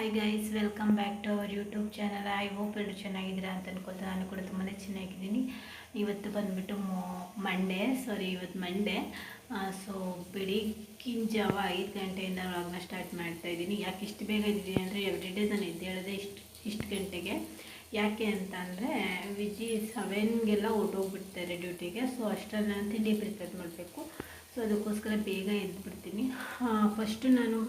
Hi guys welcome back to our YouTube channel I hope ಎಲ್ಲರೂ ಚೆನ್ನಾಗಿದ್ದೀರಾ ಅಂತ ಅನ್ಕೊಳ್ತಾ ನಾನು ಕೂಡ ತುಂಬಾ ಚೆನ್ನಾಗಿದ್ದೀನಿ. ಇವತ್ತು ಬಂದುಬಿಟ್ಟು ಮಂಡೇ ಸಾರಿ ಇವತ್ತು ಮಂಡೇ ಸೊ ಬೆಳಿಗ್ಗಿನ ಜಾವ ಐದು ಗಂಟೆಯಿಂದ ವ್ಲಾಗ್ನ ಸ್ಟಾರ್ಟ್ ಮಾಡ್ತಾ ಇದ್ದೀನಿ. ಯಾಕೆ ಇಷ್ಟು ಬೇಗ ಇದ್ದೀನಿ ಅಂದರೆ ಎವ್ರಿ ಡೇ ನಾನು ಎದ್ದೇಳೋದೇ ಇಷ್ಟು ಇಷ್ಟು ಗಂಟೆಗೆ. ಯಾಕೆ ಅಂತ ಅಂದರೆ ವಿಜಿ ಸೆವೆನ್ಗೆಲ್ಲ ಹೊರ್ಟೋಗ್ಬಿಡ್ತಾರೆ ಡ್ಯೂಟಿಗೆ ಸೊ ಅಷ್ಟರಲ್ಲಿ ನಾನು ತಿಂಡಿ ಪ್ರಿಪೇರ್ ಮಾಡಬೇಕು. ಸೊ ಅದಕ್ಕೋಸ್ಕರ ಬೇಗ ಎದ್ದುಬಿಡ್ತೀನಿ ಫಸ್ಟು ನಾನು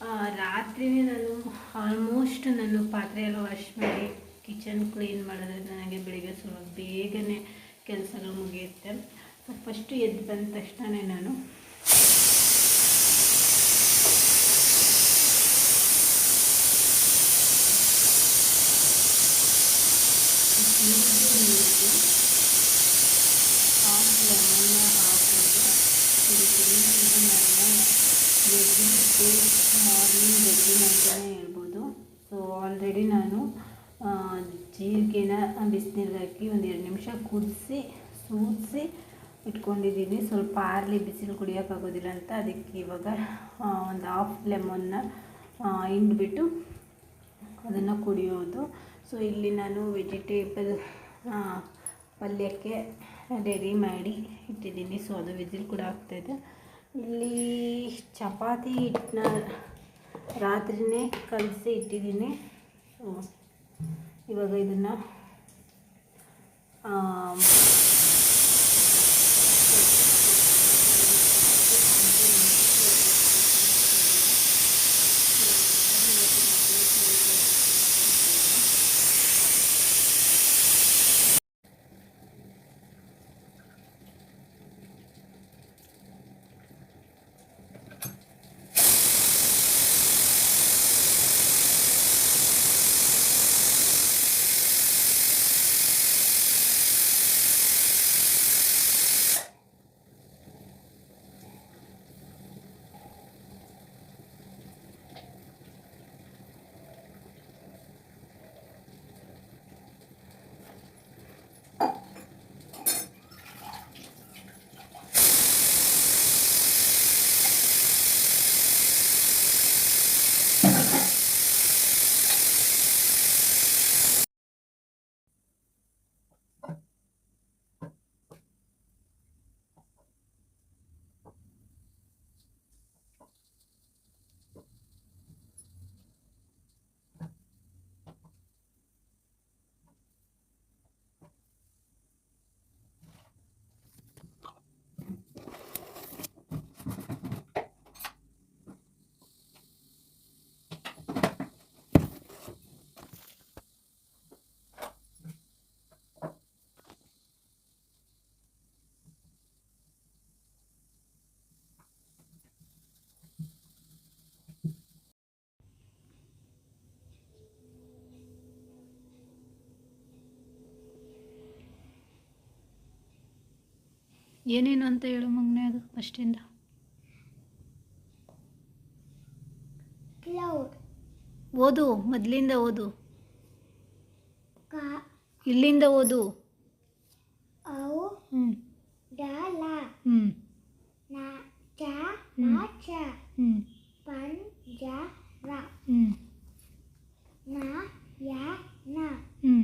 ಆ, ರಾತ್ರಿನೇ ನಾನು ಆಲ್ಮೋಸ್ಟ್ ನಾನು ಪಾತ್ರೆ ಎಲ್ಲ ವಾಶ್ ಮಾಡಿ ಕಿಚನ್ ಕ್ಲೀನ್ ಮಾಡಿದ್ರೆ ನನಗೆ ಬೆಳಿಗ್ಗೆ ಸ್ವಲ್ಪ ಬೇಗನೆ ಕೆಲಸಗಳು ಮುಗಿಯುತ್ತೆ. ಸೊ ಫಸ್ಟು ಎದ್ದು ಬಂದ ತಕ್ಷಣ ನಾನು ಹಾಫ್ ಲೆಮನ್ನ ಹಾಕೊಂಡು ವೆಜ್ಜು ಮಾರ್ನಿಂಗ್ ವೆಜ್ಜಿನ ಅಂತಲೇ ಹೇಳ್ಬೋದು. ಸೊ ಆಲ್ರೆಡಿ ನಾನು ಜೀರಿಗೆನ ಬಿಸಿನೀರಿಗೆ ಹಾಕಿ ಒಂದು ಎರಡು ನಿಮಿಷ ಕುದಿಸಿ ಸೂದಿಸಿ ಇಟ್ಕೊಂಡಿದ್ದೀನಿ. ಸ್ವಲ್ಪ ಆರ್ಲಿ ಬಿಸಿಲು ಕುಡಿಯೋಕ್ಕಾಗೋದಿಲ್ಲ ಅಂತ ಅದಕ್ಕೆ ಇವಾಗ ಒಂದು ಹಾಫ್ ಲೆಮನ್ನ ಹಿಂಡ್ಬಿಟ್ಟು ಅದನ್ನು ಕುಡಿಯೋದು. ಸೊ ಇಲ್ಲಿ ನಾನು ವೆಜಿಟೇಬಲ್ ಪಲ್ಯಕ್ಕೆ ರೆಡಿ ಮಾಡಿ ಇಟ್ಟಿದ್ದೀನಿ. ಸೊ ಅದು ವಿಸಿಲ್ ಕೂಡ ಆಗ್ತಾಯಿದೆ ಇಲ್ಲಿ ಚಪಾತಿ ಹಿಟ್ಟನ್ನ ರಾತ್ರಿನೇ ಕಲಸಿ ಇಟ್ಟಿದ್ದೀನಿ. ಇವಾಗ ಇದನ್ನು ಏನೇನು ಅಂತ ಹೇಳು ಮಗನೇ ಅದು ಫಸ್ಟಿಂದ ಕ್ಲೌಡ್. ಓದು ಮೊದಲಿಂದ ಓದು. ಕಾ. ಇಲ್ಲಿಂದ ಓದು. ಅವು. ಹ್ಞೂ ಡಲ ಹ್ಞೂ ನ ಚ ಹ್ಮ್. ನ ಚ ಹ್ಞೂ ಪಂ ಜ ರ. ಹ್ಞೂ ನ ಯ ನ. ಹ್ಞೂ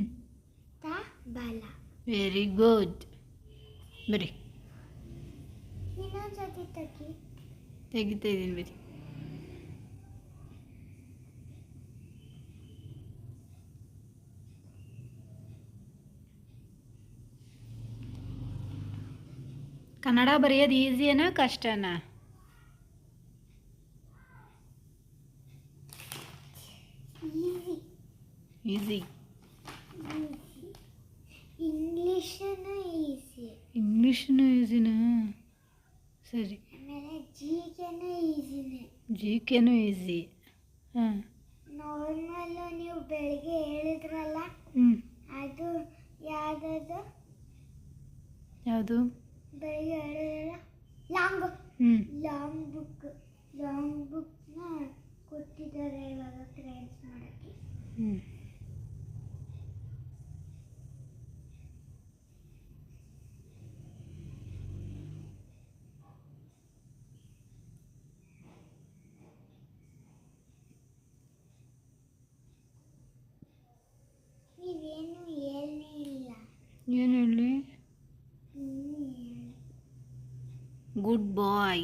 ತ ಬಲ. Very good. ಬರಿ. ತೆಗಿತಾ ಇದ್ದೀನಿ ಬರಿ ಕನ್ನಡ ಬರೆಯೋದು ಈಸಿಯೇನಾ ಕಷ್ಟನಾ? ಈಸಿ. ಇಂಗ್ಲೀಷನು ಈಸಿ. ಇಂಗ್ಲೀಷ್ನು ಈಸಿನಾ? ಸರಿ. ಜಿ ಕೆನೂ ಈಸಿ ಹಾಂ. ನಾರ್ಮಲ್ ನೀವು ಬೆಳಿಗ್ಗೆ ಹೇಳಿದ್ರಲ್ಲ? ಹ್ಞೂ ಅದು ಯಾವುದದು? ಯಾವುದು? ಬೆಳಿಗ್ಗೆ ಹೇಳಿದ್ರಲ್ಲ? ಲಾಂಗ್ ಹ್ಞೂ ಲಾಂಗ್ ಬುಕ್ ಲಾಂಗ್ ಬುಕ್ನ ಕೊಟ್ಟಿದ್ದಾರೆ ಇವಾಗ ಫ್ರೆಂಡ್ಸ್ ಮಾಡೋಕ್ಕೆ. ಹ್ಞೂ ಏನು ಹೇಳೇ ಇಲ್ಲ ಏನು ಹೇಳಿ ನೀನು ಹೇಳು ಗುಡ್ ಬಾಯ್